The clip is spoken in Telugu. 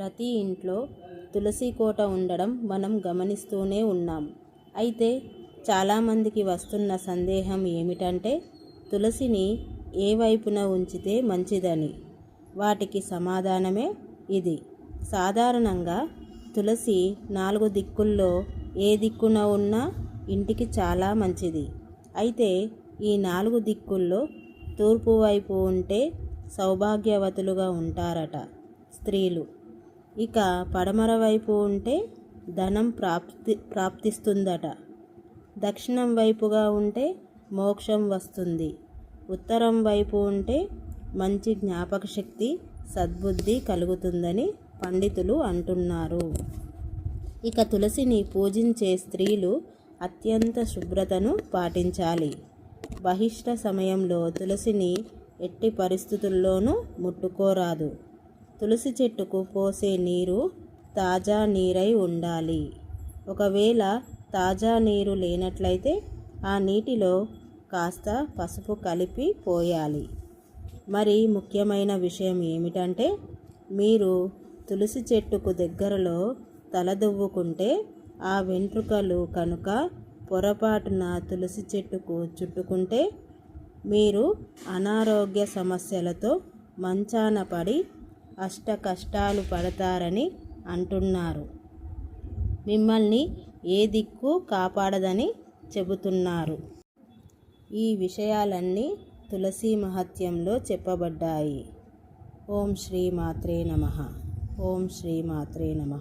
ప్రతి ఇంట్లో తులసి కోట ఉండడం మనం గమనిస్తూనే ఉన్నాం. అయితే చాలామందికి వస్తున్న సందేహం ఏమిటంటే తులసిని ఏ వైపున ఉంచితే మంచిదని? వాటికి సమాధానమే ఇది. సాధారణంగా తులసి నాలుగు దిక్కుల్లో ఏ దిక్కున ఉన్నా ఇంటికి చాలా మంచిది. అయితే ఈ నాలుగు దిక్కుల్లో తూర్పు వైపు ఉంటే సౌభాగ్యవతులుగా ఉంటారట స్త్రీలు. ఇక పడమర వైపు ఉంటే ధనం ప్రాప్తి ప్రాప్తిస్తుందట. దక్షిణం వైపుగా ఉంటే మోక్షం వస్తుంది. ఉత్తరం వైపు ఉంటే మంచి జ్ఞాపక శక్తి సద్బుద్ధి కలుగుతుందని పండితులు అంటున్నారు. ఇక తులసిని పూజించే స్త్రీలు అత్యంత శుభ్రతను పాటించాలి. బహిష్ట సమయంలో తులసిని ఎట్టి పరిస్థితుల్లోనూ ముట్టుకోరాదు. తులసి చెట్టుకు పోసే నీరు తాజా నీరై ఉండాలి. ఒకవేళ తాజా నీరు లేనట్లయితే ఆ నీటిలో కాస్త పసుపు కలిపి పోయాలి. మరి ముఖ్యమైన విషయం ఏమిటంటే మీరు తులసి చెట్టుకు దగ్గరలో తలదువ్వుకుంటే ఆ వెంట్రుకలు కనుక పొరపాటున తులసి చెట్టుకు చుట్టుకుంటే మీరు అనారోగ్య సమస్యలతో మంచాన పడి అష్ట కష్టాలు పడతారని అంటున్నారు. మిమ్మల్ని ఏ దిక్కు కాపాడదని చెబుతున్నారు. ఈ విషయాలన్నీ తులసి మహత్యంలో చెప్పబడ్డాయి. ఓం శ్రీ మాత్రే నమ. ఓం శ్రీ మాత్రే నమ.